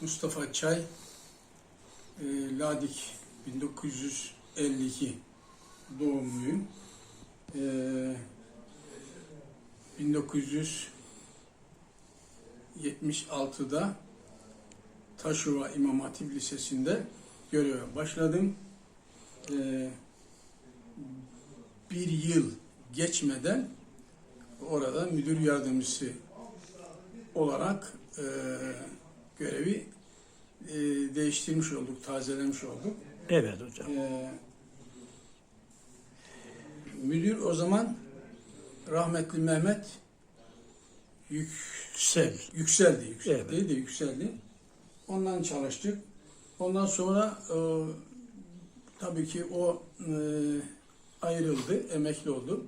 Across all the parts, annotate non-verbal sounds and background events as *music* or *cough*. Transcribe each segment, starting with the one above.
Mustafa Çay, e, Ladik 1952 doğumluyum. E, 1976'da Taşova İmam Hatip Lisesi'nde göreve başladım. E, bir yıl geçmeden orada müdür yardımcısı olarak e, görevi e, değiştirmiş olduk, tazelemiş olduk. Evet hocam. E, müdür o zaman rahmetli Mehmet yüksel, Sel. yükseldi, yükseldi Evet. değil de yükseldi. Ondan çalıştık. Ondan sonra e, tabii ki o e, ayrıldı, emekli oldu.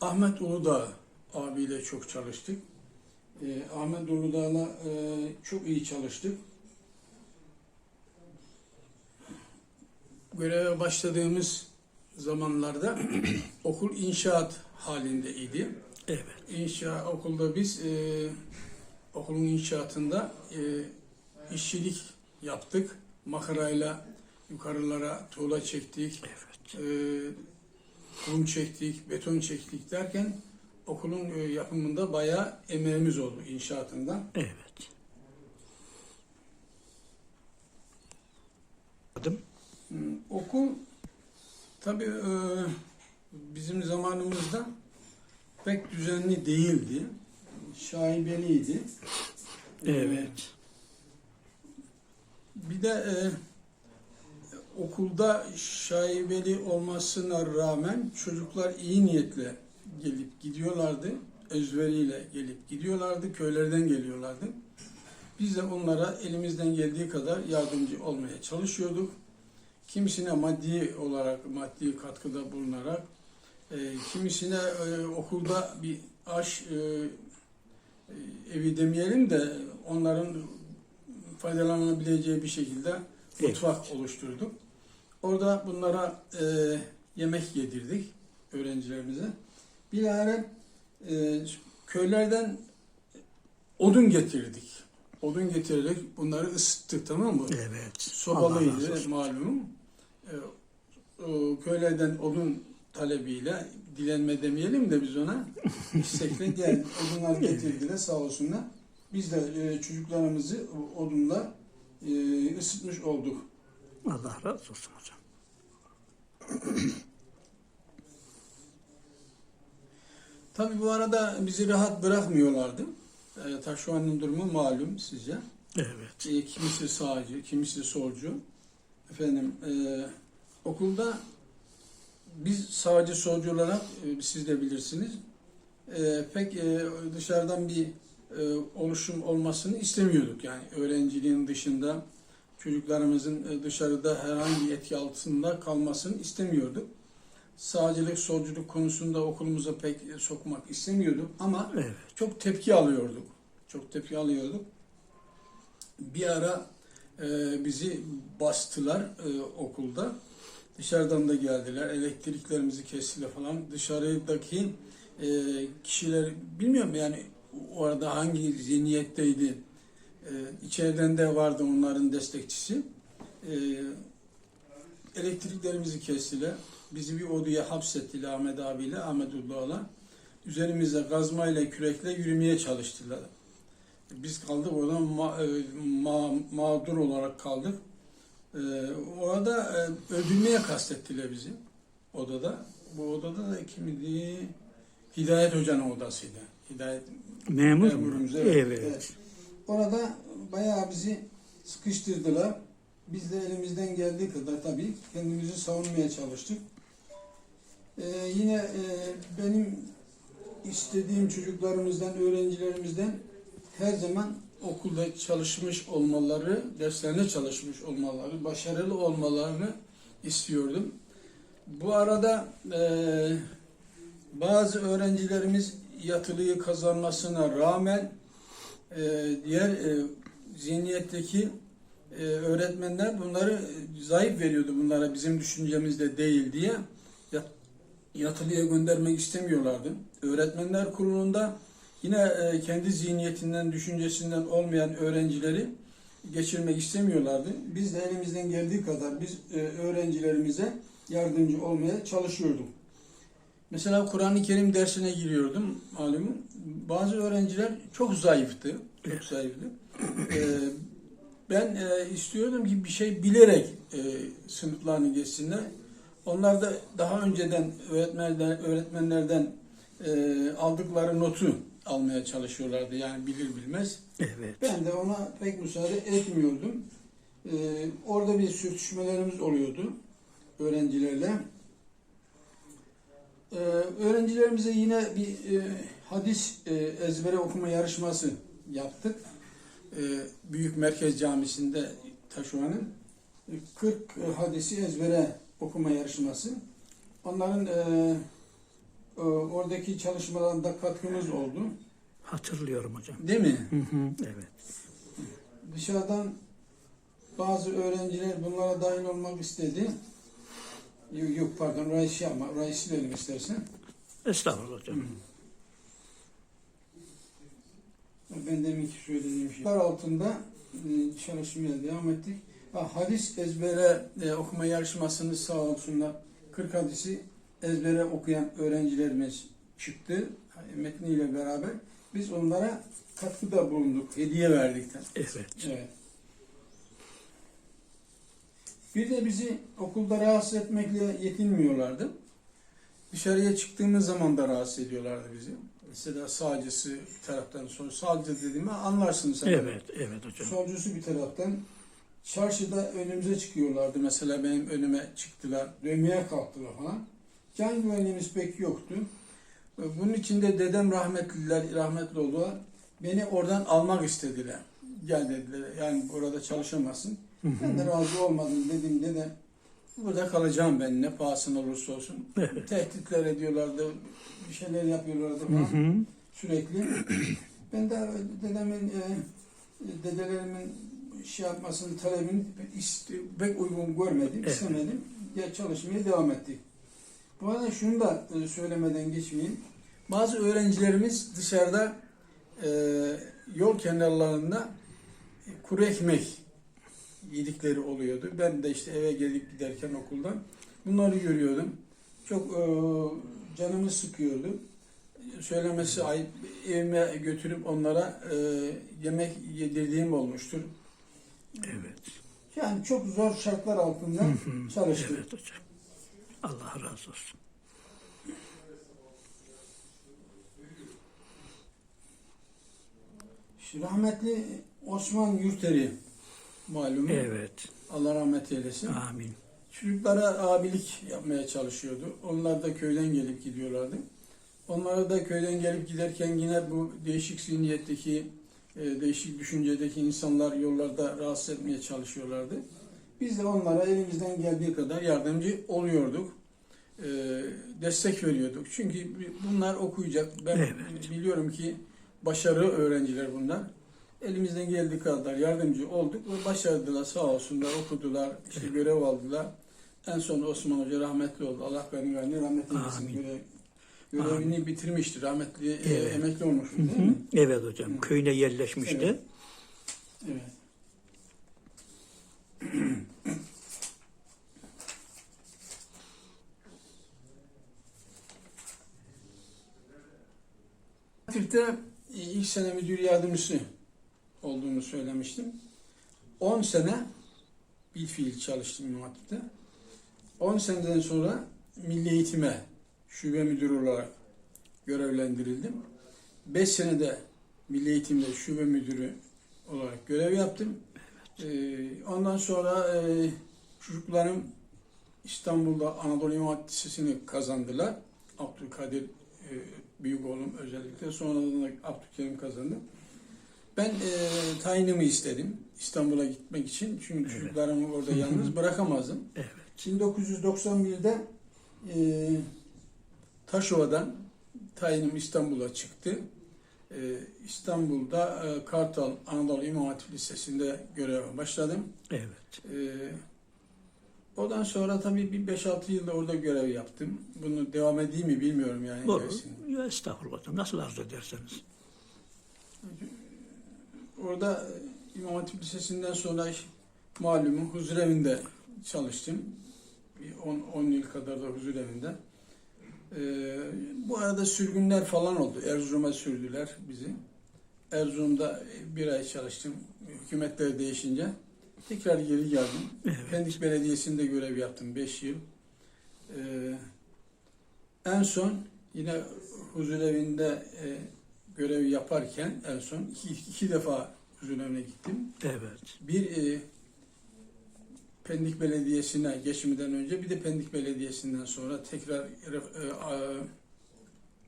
Ahmet Uludağ abiyle çok çalıştık. E, Ahmet Uludağ'la e, çok iyi çalıştık. Göreve başladığımız zamanlarda *clears throat* okul inşaat halindeydi. Evet. İnşa okulda biz e, okulun inşaatında e, işçilik yaptık. Makarayla yukarılara tuğla çektik, Evet. e, kum çektik, beton çektik derken okulun e, yapımında bayağı emeğimiz oldu inşaatında. Evet. Adım? Hmm, Okul tabii e, bizim zamanımızda pek düzenli değildi. Şaibeliydi. E, Evet. Bir de e, okulda şaibeli olmasına rağmen çocuklar iyi niyetle gelip gidiyorlardı. Özveriyle gelip gidiyorlardı. Köylerden geliyorlardı. Biz de onlara elimizden geldiği kadar yardımcı olmaya çalışıyorduk. Kimisine maddi olarak maddi katkıda bulunarak, e, kimisine e, okulda bir aş e, e, evi demeyelim de onların faydalanabileceği bir şekilde mutfak oluşturduk. Orada bunlara e, yemek yedirdik öğrencilerimize. Bir ara e, köylerden odun getirdik. Odun getirerek bunları ısıttık tamam mı? Evet. Sobalıydı malum. E, o köylerden odun talebiyle dilenme demeyelim de biz ona *laughs* istekle gel odunlar getirdiler sağ olsunlar. Biz de e, çocuklarımızı odunla e, ısıtmış olduk. Allah razı olsun hocam. *clears throat* Tabii bu arada bizi rahat bırakmıyorlardı. E, Taşovan'ın durumu malum sizce. Evet. E, kimisi sağcı, kimisi solcu. Efendim e, okulda biz sağcı solcu olarak e, siz de bilirsiniz e, pek e, dışarıdan bir e, oluşum olmasını istemiyorduk. Yani öğrenciliğin dışında çocuklarımızın e, dışarıda herhangi bir etki altında kalmasını istemiyorduk. Sağcılık, solculuk konusunda okulumuza pek sokmak istemiyorduk ama Evet. çok tepki alıyorduk. Çok tepki alıyorduk. Bir ara e, bizi bastılar e, okulda. Dışarıdan da geldiler. Elektriklerimizi kestiler falan. Dışarıdaki e, kişiler bilmiyorum yani o arada hangi zihniyetteydi. E, içeriden de vardı onların destekçisi. E, elektriklerimizi kestiler. Bizi bir odaya hapsettiler Ahmet abiyle, Ahmetullah'la. Üzerimize kazmayla, kürekle yürümeye çalıştılar. Biz kaldık orada ma- e, ma- mağdur olarak kaldık. Ee, orada e, öldürmeye kastettiler bizi odada. Bu odada da kimdi? Hidayet Hoca'nın odasıydı. Hidayet Memur mu? memurumuz. Evet. Orada bayağı bizi sıkıştırdılar. Biz de elimizden geldiği kadar tabii kendimizi savunmaya çalıştık. Ee, yine e, benim istediğim çocuklarımızdan, öğrencilerimizden her zaman okulda çalışmış olmaları, derslerine çalışmış olmaları, başarılı olmalarını istiyordum. Bu arada e, bazı öğrencilerimiz yatılıyı kazanmasına rağmen e, diğer e, zihniyetteki e, öğretmenler bunları zayıf veriyordu bunlara bizim düşüncemizde değil diye yatılıya göndermek istemiyorlardı. Öğretmenler kurulunda yine e, kendi zihniyetinden, düşüncesinden olmayan öğrencileri geçirmek istemiyorlardı. Biz de elimizden geldiği kadar biz e, öğrencilerimize yardımcı olmaya çalışıyorduk. Mesela Kur'an-ı Kerim dersine giriyordum malumun. Bazı öğrenciler çok zayıftı. Çok zayıftı. E, ben istiyordum ki bir şey bilerek e, sınıflarını geçsinler. Onlar da daha önceden öğretmenlerden, öğretmenlerden e, aldıkları notu almaya çalışıyorlardı. Yani bilir bilmez. Evet. Ben de ona pek müsaade etmiyordum. Ee, orada bir sürtüşmelerimiz oluyordu öğrencilerle. Ee, öğrencilerimize yine bir e, hadis e, ezbere okuma yarışması yaptık. Ee, Büyük Merkez Camisi'nde Taşova'nın e, 40 hadisi ezbere okuma yarışması. Onların e, e, oradaki çalışmalarında katkımız oldu. Hatırlıyorum hocam. Değil mi? Hı hı. Evet. Dışarıdan bazı öğrenciler bunlara dahil olmak istedi. Yok, yok pardon, Raisi ama Raisi verim istersen. Estağfurullah hocam. Ben deminki söylediğim şey. Kar altında e, çalışmaya devam ettik. Ha, hadis ezbere e, okuma yarışmasını sağ olsunlar. 40 hadisi ezbere okuyan öğrencilerimiz çıktı. Metniyle beraber. Biz onlara katkıda bulunduk. Hediye verdikten. Evet. Evet. Bir de bizi okulda rahatsız etmekle yetinmiyorlardı. Dışarıya çıktığımız zaman da rahatsız ediyorlardı bizi. Mesela sağcısı bir taraftan sonra sağcı dediğimi anlarsınız. sen. Evet. Evet hocam. Solcusu bir taraftan. Çarşıda önümüze çıkıyorlardı. Mesela benim önüme çıktılar. Dövmeye kalktılar falan. Can güvenliğimiz pek yoktu. Bunun için de dedem rahmetliler, rahmetli oldular. Beni oradan almak istediler. Gel dediler. Yani orada çalışamazsın. Ben de razı olmadım dedim de burada kalacağım ben ne pahasına olursa olsun. Evet. Tehditler ediyorlardı, bir şeyler yapıyorlardı falan sürekli. Ben de dedemin, e, dedelerimin şey yapmasını, talebini iste- pek uygun görmedim, Evet. istemedim. Ya çalışmaya devam ettik. Bu arada şunu da e, söylemeden geçmeyeyim. Bazı öğrencilerimiz dışarıda e, yol kenarlarında kuru ekmek yedikleri oluyordu. Ben de işte eve gelip giderken okuldan bunları görüyordum. Çok e, canımı sıkıyordu. Söylemesi ayıp. Evime götürüp onlara e, yemek yedirdiğim olmuştur. Evet. Yani çok zor şartlar altında çalıştık. Evet hocam. Allah razı olsun. Şimdi Rahmetli Osman Yurteri malum. Evet. Allah rahmet eylesin. Amin. Çocuklara abilik yapmaya çalışıyordu. Onlar da köyden gelip gidiyorlardı. Onlara da köyden gelip giderken yine bu değişik zihniyetteki, değişik düşüncedeki insanlar yollarda rahatsız etmeye çalışıyorlardı. Biz de onlara elimizden geldiği kadar yardımcı oluyorduk. E, destek veriyorduk. Çünkü bunlar okuyacak. Ben Evet. biliyorum ki başarılı öğrenciler bunlar. Elimizden geldiği kadar yardımcı olduk ve başardılar sağ olsunlar okudular işte görev aldılar. En son Osman Hoca rahmetli oldu. Allah gani rahmet eylesin. Görev, görevini bitirmişti. Rahmetli e, Evet. emekli olmuş değil mi? Evet hocam. Hı. Köyüne yerleşmişti. Evet. Evet. *clears throat* Hatip'te ilk sene müdür yardımcısı olduğunu söylemiştim. 10 sene bir fiil çalıştım İmam Hatip'te. 10 seneden sonra Milli Eğitim'e şube müdürü olarak görevlendirildim. 5 senede Milli Eğitim'de şube müdürü olarak görev yaptım. Ee, ondan sonra e, çocuklarım İstanbul'da Anadolu İmam Lisesi'ni kazandılar. Abdülkadir e, büyük oğlum özellikle. Sonradan da Abdülkerim kazandı. Ben e, tayinimi istedim İstanbul'a gitmek için. Çünkü Evet. çocuklarımı orada *laughs* yalnız bırakamazdım. Evet. 1991'de e, Taşova'dan tayinim İstanbul'a çıktı. E, İstanbul'da e, Kartal Anadolu İmam Hatip Lisesi'nde göreve başladım. Evet. E, ondan sonra tabii bir 5-6 yılda orada görev yaptım. Bunu devam edeyim mi bilmiyorum yani. İlerisinde. Ya estağfurullah. Nasıl arzu ederseniz. Orada İmam Hatip Lisesi'nden sonra malumun huzurevinde çalıştım. Bir 10 10 yıl kadar da huzurevinde. Ee, bu arada sürgünler falan oldu. Erzurum'a sürdüler bizi. Erzurum'da bir ay çalıştım. Hükümetler değişince tekrar geri geldim. Evet. Pendik Belediyesi'nde görev yaptım 5 yıl. Ee, en son yine huzurevinde e, görev yaparken en son iki, iki defa huzurevine gittim. Evet. Bir e, Pendik Belediyesi'ne geçmeden önce bir de Pendik Belediyesi'nden sonra tekrar e,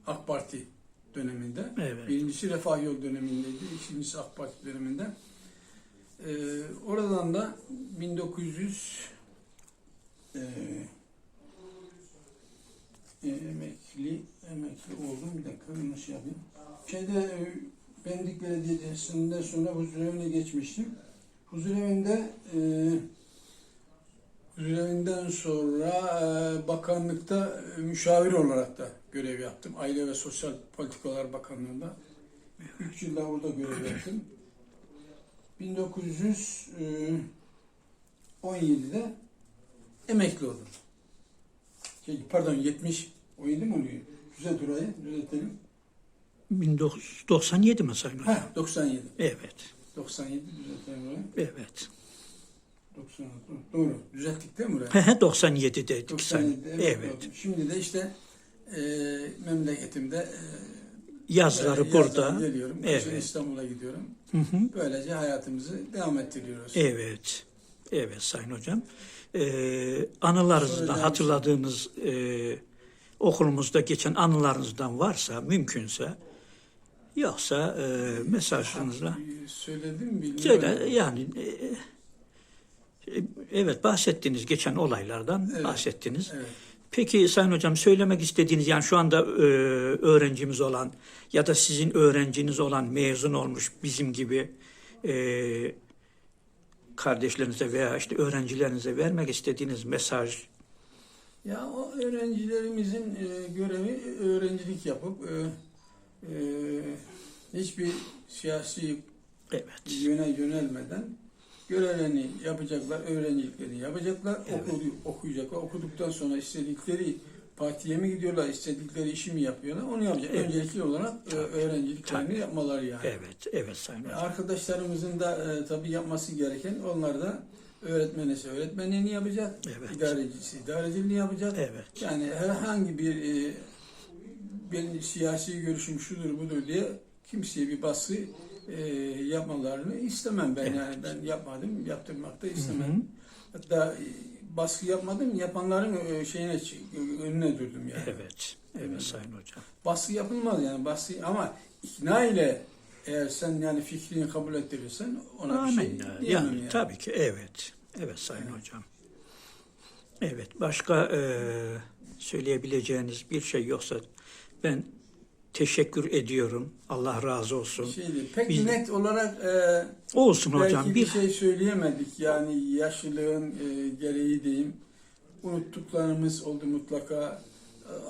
AK Parti döneminde. Evet. Birincisi Refah Yol dönemindeydi, ikincisi AK Parti döneminde. Ee, oradan da 1900 e, emekli emekli oldum. Bir dakika bunu şey yapayım. Şeyde e, Pendik Belediyesi'nden sonra huzurevine geçmiştim. Huzurevinde e, huzurevinden sonra e, bakanlıkta e, müşavir olarak da görev yaptım. Aile ve Sosyal Politikalar Bakanlığı'nda. 3 yılda orada görev yaptım. 1917'de emekli oldum. Şey, pardon 70 17 mi oluyor? Düzelt orayı, düzeltelim. 1997 mi Hocam? Heh, 97. Evet. 97 düzeltelim orayı. Evet. 96. Doğru. Düzelttik değil mi orayı? 97 dedik Sayın. 97'de emekli Evet. oldum. Şimdi de işte e, memleketimde e, Yazları yani burada. geliyorum. Evet. İstanbul'a gidiyorum. Hı hı. Böylece hayatımızı devam ettiriyoruz. Evet. Evet Sayın Hocam. Ee, anılarınızdan hatırladığınız e, okulumuzda geçen anılarınızdan varsa mümkünse yoksa e, mesajınızla E, Söyledim mi bilmiyorum. Şöyle yani e, e, evet bahsettiniz geçen olaylardan Evet. bahsettiniz. Evet. Peki Sayın Hocam söylemek istediğiniz yani şu anda e, öğrencimiz olan ya da sizin öğrenciniz olan mezun olmuş bizim gibi e, kardeşlerinize veya işte öğrencilerinize vermek istediğiniz mesaj Ya o öğrencilerimizin e, görevi öğrencilik yapıp e, e, hiçbir siyasi evet yöne yönelmeden görevlerini yapacaklar, öğrenciliklerini yapacaklar, Evet. okudu, okuyacaklar. Okuduktan sonra istedikleri partiye mi gidiyorlar, istedikleri işi mi yapıyorlar, onu yapacak. Evet. Öncelikli olarak e, öğrenciliklerini Tabii. yapmaları yani. evet evet Sayın Hocam Arkadaşlarımızın da e, tabii yapması gereken onlar da öğretmenisi öğretmenliğini yapacak, Evet. idarecisi idareciliğini yapacak. evet Yani herhangi bir e, benim siyasi görüşüm şudur budur diye kimseye bir baskı e, yapmalarını istemem ben Evet. yani ben yapmadım yaptırmak da Hı istemem. hı. Hatta e, baskı yapmadım yapanların e, şeyine önüne durdum yani. evet evet Sayın Hocam Baskı yapılmaz yani baskı ama ikna ile eğer sen yani fikrini kabul ettirirsen ona bir şey Amin. diyemem yani, yani. tabii ki evet. Evet Sayın Hocam. Evet başka e, söyleyebileceğiniz bir şey yoksa ben teşekkür ediyorum. Allah razı olsun. Şeydi, pek Biz- net olarak e, Olsun Belki hocam bir bir şey söyleyemedik yani yaşlılığın e, gereği diyeyim. Unuttuklarımız oldu mutlaka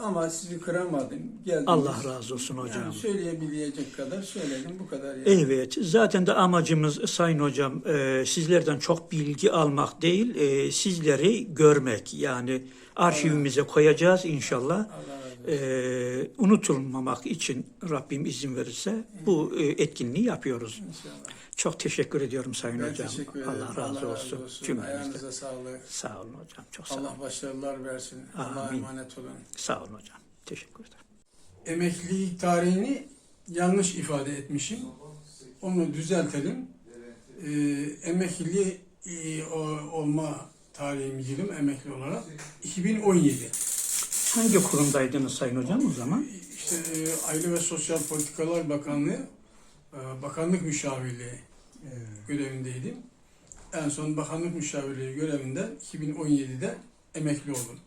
ama sizi kıramadım. Geldiniz. Allah razı olsun hocam. Yani söyleyebilecek kadar söyledim bu kadar yani. Evet, zaten de amacımız Sayın Hocam e, sizlerden çok bilgi almak değil, e, sizleri görmek. Yani arşivimize koyacağız inşallah. Allah. E, unutulmamak için Rabbim izin verirse bu e, etkinliği yapıyoruz. İnşallah. Çok teşekkür ediyorum Sayın Ben Hocam. teşekkür ederim. Allah razı olsun. Ayağınıza sağlık. Sağ olun hocam. Çok sağ olun. Allah başarılar versin. Allah'a emanet olun. Sağ olun hocam. Teşekkür ederim. Emeklilik tarihini yanlış ifade etmişim. Onu düzeltelim. Ee, emekli e, olma tarihim yılım emekli olarak 2017. Hangi kurumdaydınız Sayın Hocam o zaman? İşte e, Aile ve Sosyal Politikalar Bakanlığı e, Bakanlık Müşavirliği görevindeydim. En son Bakanlık Müşavirliği görevinden 2017'de emekli oldum.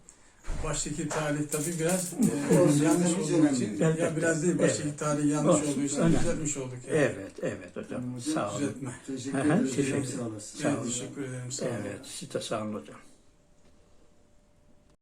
Baştaki tarih tabii biraz e, Olsun, yanlış olduğu için, Elbette. ya biraz değil, baştaki Evet. tarih yanlış Olsun, olduğu için önemli. düzeltmiş olduk. Yani. Evet, evet hocam. Sağ olun. Düzeltme. Teşekkür ederim. teşekkür sağ olasın. Sağ olun. teşekkür ederim. Sağ olun. Evet, siz de sağ olun hocam.